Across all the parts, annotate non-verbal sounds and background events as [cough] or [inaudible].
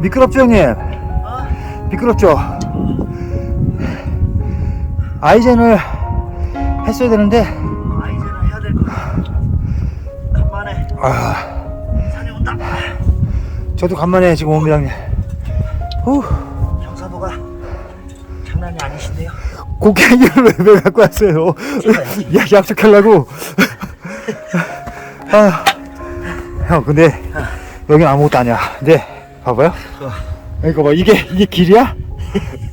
미끄럽죠 형님? 미끄럽죠? 아이젠을 했어야 되는데 아이제는 해야 될 것 같아. 간만에 아, 산에 온다. 저도 간만에 지금 옵니다 형님 후, 경사도가 장난이 아니신데요. 곡괭이를 왜, 왜 갖고 왔어요? 야, 약속하려고 아, 형 근데 여긴 아무것도 아니야 근데 봐봐요. 이거 봐. 이게 이게 길이야?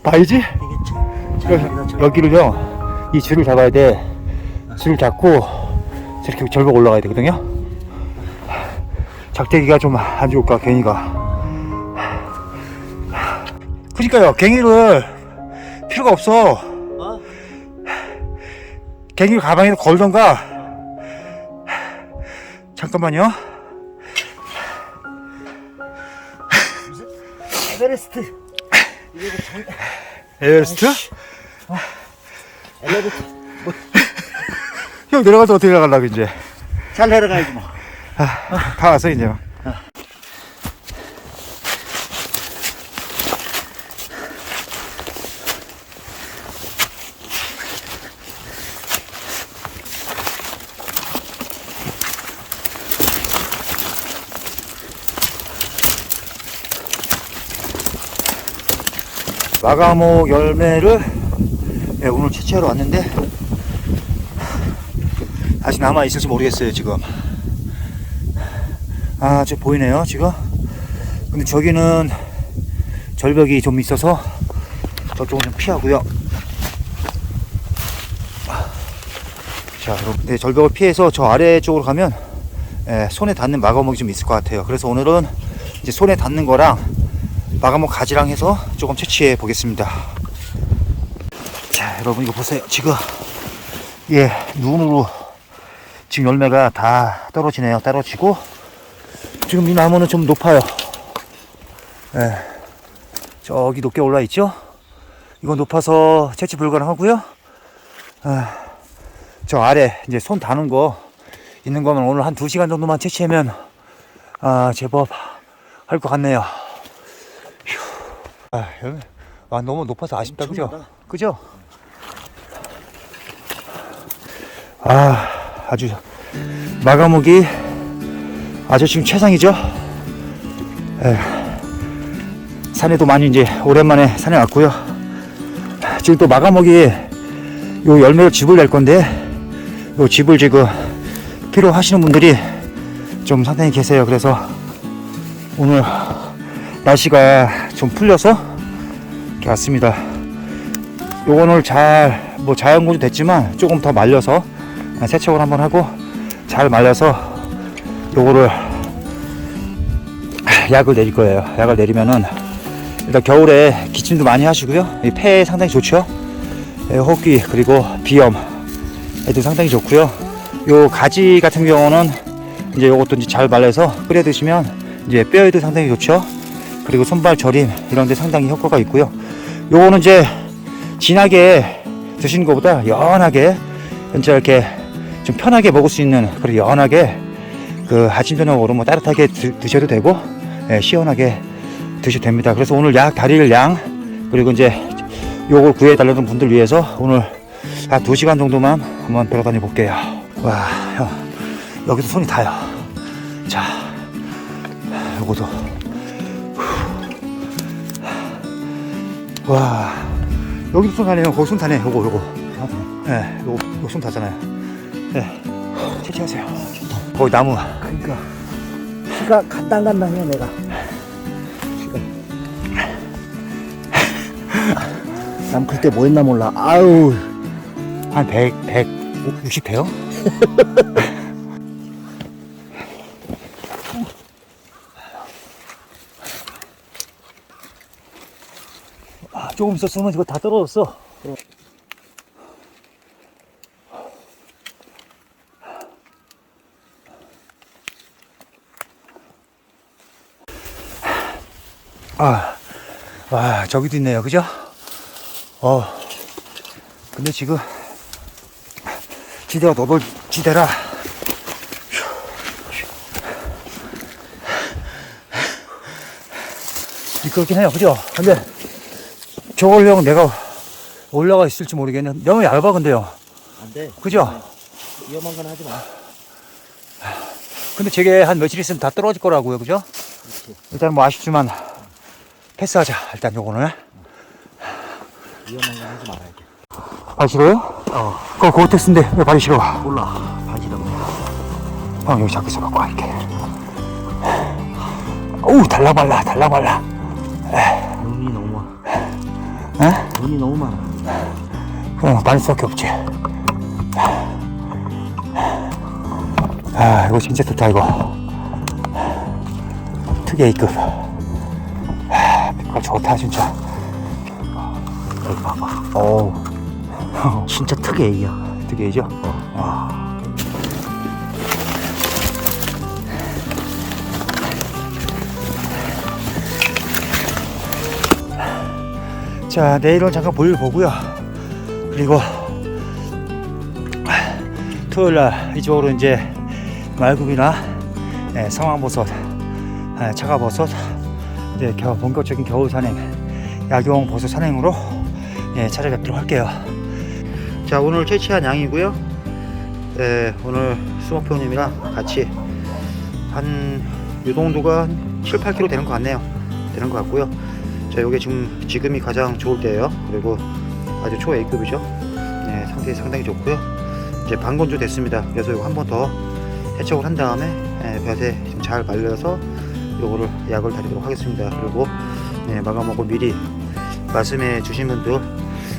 바위지? 이게 여기를요. 이 줄을 잡아야 돼. 줄을 잡고 저렇게 절벽 올라가야 되거든요. 작대기가 좀 안 좋을까 갱이가. 그러니까요 갱이를 필요가 없어. 어? 갱이를 가방에 걸던가. 잠깐만요 에베레스트. 그 장... 에베레스트? 엘리베이터. [laughs] 형 내려갈 때 어떻게 내려가려고 이제 잘 내려가야지 뭐. 아, 다 왔어 이제 마가모 열매를 예, 오늘 채취하러 왔는데 아직 남아 있을지 모르겠어요 지금 아, 저 보이네요, 지금. 근데 저기는 절벽이 좀 있어서 저쪽은 좀 피하고요. 자, 여러분, 네, 절벽을 피해서 저 아래쪽으로 가면 예, 손에 닿는 마가목이 좀 있을 것 같아요. 그래서 오늘은 이제 손에 닿는 거랑 마가목 가지랑 해서 조금 채취해 보겠습니다. 자, 여러분 이거 보세요. 지금 예, 눈으로 지금 열매가 다 떨어지네요. 떨어지고 지금 이 나무는 좀 높아요. 예. 저기 높게 올라 있죠? 이건 높아서 채취 불가능하고요. 아, 저 아래 이제 손 닿는 거 있는 거면 오늘 한 2시간 정도만 채취하면 아, 제법 할 것 같네요. 휴. 아, 여기 아, 너무 높아서 아쉽다. 그죠? 엄청나다. 그죠? 아, 아주 마감옥이 아주 지금 최상이죠. 에, 산에도 많이 이제 오랜만에 산에 왔고요. 지금 또 마감옥이 요 열매로 집을 낼 건데 요 집을 지금 필요하시는 분들이 좀 상당히 계세요. 그래서 오늘 날씨가 좀 풀려서 이렇게 왔습니다. 요거는 잘, 뭐 자연구조 됐지만 조금 더 말려서 세척을 한번 하고 잘 말려서 요거를 약을 내릴 거예요. 약을 내리면은 일단 겨울에 기침도 많이 하시고요. 이 폐에 상당히 좋죠. 예, 호흡기 그리고 비염 애들 상당히 좋고요. 요 가지 같은 경우는 이제 요것도 이제 잘 말려서 끓여 드시면 이제 뼈에도 상당히 좋죠. 그리고 손발 저림 이런 데 상당히 효과가 있고요. 요거는 이제 진하게 드시는 것보다 연하게 진짜 이렇게 좀 편하게 먹을 수 있는 그리고 연하게 그 아침 저녁으로 뭐 따뜻하게 드, 드셔도 되고 예, 시원하게 드셔도 됩니다. 그래서 오늘 약 다릴 양 그리고 이제 요걸 구해 달라는 분들 위해서 오늘 한 2시간 정도만 한번 돌아다녀 볼게요. 와, 형. 여기도 손이 타요. 자. 요거도 와. 여기도 손 타네요. 거기 손 타네. 요거 요거. 예, 네, 요거, 요거 손 타잖아요. 예. 네. 채취하세요. 좋다. 거기 나무. 그러니까 피가 간당간당해 내가. [laughs] 난 그때 뭐 했나 몰라. 아우. 한 100, 160 돼요? [laughs] 아, 조금 있었으면 이거 다 떨어졌어. 아, 와, 저기도 있네요. 그죠? 어, 근데 지금 지대가 너덜 지대라 미끄럽긴 해요. 그죠? 근데 저걸령 내가 올라가 있을지 모르겠네. 너무 얇아, 근데요. 안 돼 그죠? 위험한 건 하지 마 근데 저게 한 며칠 있으면 다 떨어질 거라고요. 그죠? 그렇지 일단 뭐 아쉽지만 패스하자. 일단 요거는. 위험한 건 하지 말아야 돼 발 싫어요? 어. 그거 고텍스인데 왜 발이 싫어? 몰라 반지라고 형 여기 잡고 있어갖고 이렇게. 어우 달라말라 달라말라. 에? 눈이 너무 많아 그럼 많을 수밖에 없지. 아, 이거 진짜 좋다, 이거. 특이 A급. 아, 좋다, 진짜. 여기 봐봐 어우, 진짜 특이 애기야 특이 A죠? 와. 자, 내일은 잠깐 볼일 보고요. 그리고 토요일 날 이쪽으로 이제 말굽이나 예, 상황버섯, 예, 차가버섯, 이제 겨, 본격적인 겨울 산행, 약용 버섯 산행으로 예, 찾아뵙도록 할게요. 자, 오늘 채취한 양이고요. 예, 오늘 수목표님이랑 같이 한한 7, 8kg 되는 것 같네요. 되는 것 같고요. 자, 요게 지금 지금이 가장 좋을 때예요. 그리고 아주 초 A급이죠. 네, 상태 상당히 좋고요. 이제 반건조 됐습니다. 그래서 이거 한 번 더 세척을 한 다음에 예, 볕에 좀잘 말려서 요거를 약을 다리도록 하겠습니다. 그리고 네, 마감하고 미리 말씀해 주신 분들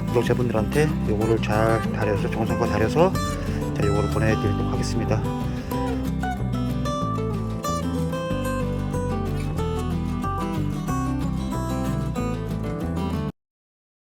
구독자분들한테 요거를 잘 다려서 정성껏 다려서 자 요거를 보내드리도록 하겠습니다.